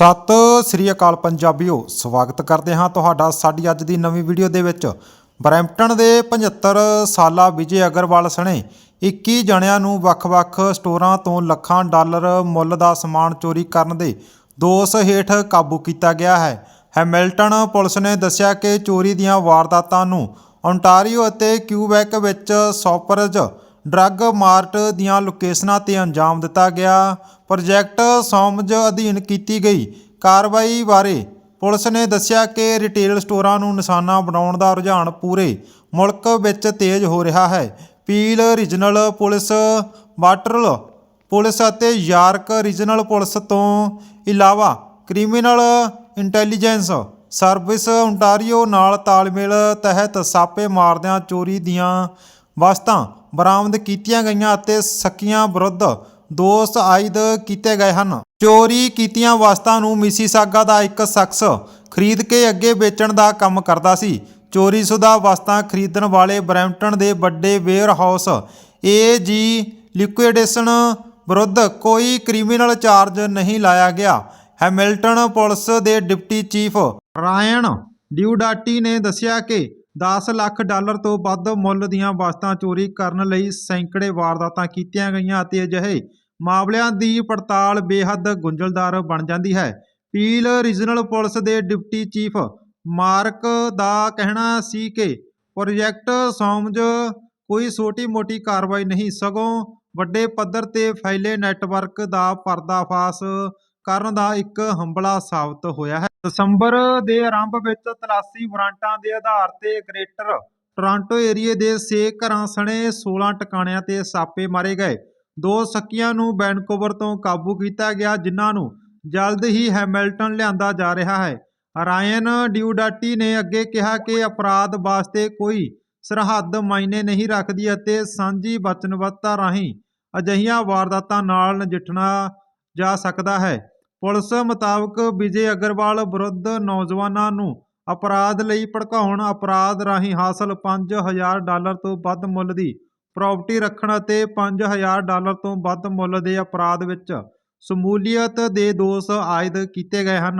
ਸਤਿ ਸ੍ਰੀ ਅਕਾਲ ਪੰਜਾਬੀਓ, ਸਵਾਗਤ ਕਰਦੇ ਹਾਂ ਤੁਹਾਡਾ ਸਾਡੀ ਅੱਜ ਦੀ ਨਵੀਂ ਵੀਡੀਓ ਦੇ ਵਿੱਚ। ਬਰੈਂਪਟਨ ਦੇ 75 ਸਾਲਾ ਵਿਜੇ ਅਗਰਵਾਲ ਸਣੇ 21 ਜਣਿਆਂ ਨੂੰ ਵੱਖ-ਵੱਖ ਸਟੋਰਾਂ ਤੋਂ ਲੱਖਾਂ ਡਾਲਰ ਮੁੱਲ ਦਾ ਸਮਾਨ ਚੋਰੀ ਕਰਨ ਦੇ ਦੋਸ਼ ਹੇਠ ਕਾਬੂ ਕੀਤਾ ਗਿਆ ਹੈ। ਹੈਮਿਲਟਨ ਪੁਲਿਸ ਨੇ ਦੱਸਿਆ ਕਿ ਚੋਰੀ ਦੀਆਂ ਵਾਰਦਾਤਾਂ ਨੂੰ ਓਨਟਾਰੀਓ ਅਤੇ ਕਿਊਬੈਕ ਵਿੱਚ ਸੌਪਰਜ ਡਰੱਗ ਮਾਰਟ ਦੀਆਂ ਲੋਕੇਸ਼ਨਾਂ ਤੇ ਅੰਜਾਮ ਦਿੱਤਾ ਗਿਆ। ਪ੍ਰੋਜੈਕਟ ਸੌਮਜ ਅਧੀਨ ਕੀਤੀ ਗਈ। ਕਾਰਵਾਈ ਬਾਰੇ ਪੁਲਿਸ ਨੇ ਦੱਸਿਆ ਕਿ ਰਿਟੇਲ ਸਟੋਰਾਂ ਨੂੰ ਨਿਸ਼ਾਨਾ ਬਣਾਉਣ ਦਾ ਰੁਝਾਨ ਪੂਰੇ ਮੁਲਕ ਵਿੱਚ ਤੇਜ਼ ਹੋ ਰਿਹਾ ਹੈ। Peel regional police Waterloo police ਅਤੇ ਯਾਰਕ ਰੀਜਨਲ ਪੁਲਿਸ ਤੋਂ ਇਲਾਵਾ ਕ੍ਰਿਮੀਨਲ ਇੰਟੈਲੀਜੈਂਸ ਸਰਵਿਸ ਓਨਟਾਰੀਓ ਨਾਲ ਤਾਲਮੇਲ ਤਹਿਤ ਛਾਪੇ ਮਾਰਦਿਆਂ ਚੋਰੀ ਦੀਆਂ ਵਸਤਾਂ ਬਰਾਮਦ ਕੀਤੀਆਂ ਗਈਆਂ ਅਤੇ ਸਕੀਆਂ ਵਿਰੁੱਧ ਦੋਸ਼ ਆਇਦ ਕੀਤੇ ਗਏ ਹਨ। ਚੋਰੀ ਕੀਤੀਆਂ ਵਸਤਾਂ ਨੂੰ ਮਿਸੀਸਾਗਾ ਦਾ ਇੱਕ ਸ਼ਖਸ ਖਰੀਦ ਕੇ ਅੱਗੇ ਵੇਚਣ ਦਾ ਕੰਮ ਕਰਦਾ ਸੀ। ਚੋਰੀਸ਼ੁਦਾ ਵਸਤਾਂ ਖਰੀਦਣ ਵਾਲੇ ਬਰੈਂਪਟਨ ਦੇ ਵੱਡੇ ਵੇਅਰ ਹਾਊਸ ਏਜੀ ਲਿਕੁਇਡੇਸ਼ਨ ਵਿਰੁੱਧ ਕੋਈ ਕ੍ਰਿਮੀਨਲ ਚਾਰਜ ਨਹੀਂ ਲਾਇਆ ਗਿਆ। ਹੈਮਿਲਟਨ ਪੁਲਿਸ ਦੇ ਡਿਪਟੀ ਚੀਫ ਰਾਇਨ ਡਿਊਡਾਟੀ ਨੇ ਦੱਸਿਆ ਕਿ 10 ਲੱਖ ਡਾਲਰ ਤੋਂ ਵੱਧ ਮੁੱਲ ਦੀਆਂ ਵਸਤਾਂ ਚੋਰੀ ਕਰਨ ਲਈ ਸੈਂਕੜੇ ਵਾਰਦਾਤਾਂ ਕੀਤੀਆਂ ਗਈਆਂ ਅਤੇ ਅਜਿਹੇ ਮਾਮਲਿਆਂ ਦੀ ਪੜਤਾਲ ਬੇਹੱਦ ਗੁੰਝਲਦਾਰ ਬਣ ਜਾਂਦੀ ਹੈ। ਪੀਲ ਰੀਜਨਲ ਪੁਲਿਸ ਦੇ ਡਿਪਟੀ ਚੀਫ ਮਾਰਕ ਦਾ ਕਹਿਣਾ ਸੀ ਕਿ ਪ੍ਰੋਜੈਕਟ ਸੌਮਜ ਕੋਈ ਛੋਟੀ-ਮੋਟੀ ਕਾਰਵਾਈ ਨਹੀਂ, ਸਗੋਂ ਵੱਡੇ ਪੱਧਰ ਤੇ ਫੈਲੇ ਨੈਟਵਰਕ ਦਾ ਪਰਦਾਫਾਸ਼ ਕਰਨ ਦਾ ਇੱਕ ਹੰਬਲਾ ਸਾਬਤ ਹੋਇਆ ਹੈ। ਦਸੰਬਰ ਦੇ ਆਰੰਭ ਵਿੱਚ ਤਲਾਸ਼ੀ ਵਾਰੰਟਾਂ ਦੇ ਆਧਾਰ ਤੇ ਗ੍ਰੇਟਰ ਟੋਰਾਂਟੋ ਏਰੀਏ ਦੇ 6 ਘਰਾਂ ਸਣੇ 16 ਟਿਕਾਣਿਆਂ ਤੇ ਸਾਪੇ ਮਾਰੇ ਗਏ। ਦੋ ਸਕੀਆਂ ਨੂੰ ਵੈਨਕੂਵਰ ਤੋਂ ਕਾਬੂ ਕੀਤਾ ਗਿਆ, ਜਿਨ੍ਹਾਂ ਨੂੰ ਜਲਦ ਹੀ ਹੈਮਿਲਟਨ ਲਿਆਂਦਾ ਜਾ ਰਿਹਾ ਹੈ। ਰਾਇਨ ਡਿਊਡਾਟੀ ਨੇ ਅੱਗੇ ਕਿਹਾ ਕਿ ਅਪਰਾਧ ਵਾਸਤੇ ਕੋਈ ਸਰਹੱਦ ਮਾਇਨੇ ਨਹੀਂ ਰੱਖਦੀ ਅਤੇ ਸਾਂਝੀ ਵਚਨਬੱਧਤਾ ਰਾਹੀਂ ਅਜਿਹੀਆਂ ਵਾਰਦਾਤਾਂ ਨਾਲ ਨਜਿੱਠਣਾ ਜਾ ਸਕਦਾ ਹੈ। ਪੁਲਿਸ ਮੁਤਾਬਕ ਵਿਜੇ ਅਗਰਵਾਲ ਵਿਰੁੱਧ ਨੌਜਵਾਨਾਂ ਨੂੰ ਅਪਰਾਧ ਲਈ ਭੜਕਾਉਣ, ਅਪਰਾਧ ਰਾਹੀਂ ਹਾਸਲ 5000 ਡਾਲਰ ਤੋਂ ਵੱਧ ਮੁੱਲ ਦੀ ਪ੍ਰਾਪਰਟੀ ਰੱਖਣ ਅਤੇ 5000 ਡਾਲਰ ਤੋਂ ਵੱਧ ਮੁੱਲ ਦੇ ਅਪਰਾਧ ਵਿੱਚ ਸ਼ਮੂਲੀਅਤ ਦੇ ਦੋਸ਼ ਆਇਦ ਕੀਤੇ ਗਏ ਹਨ।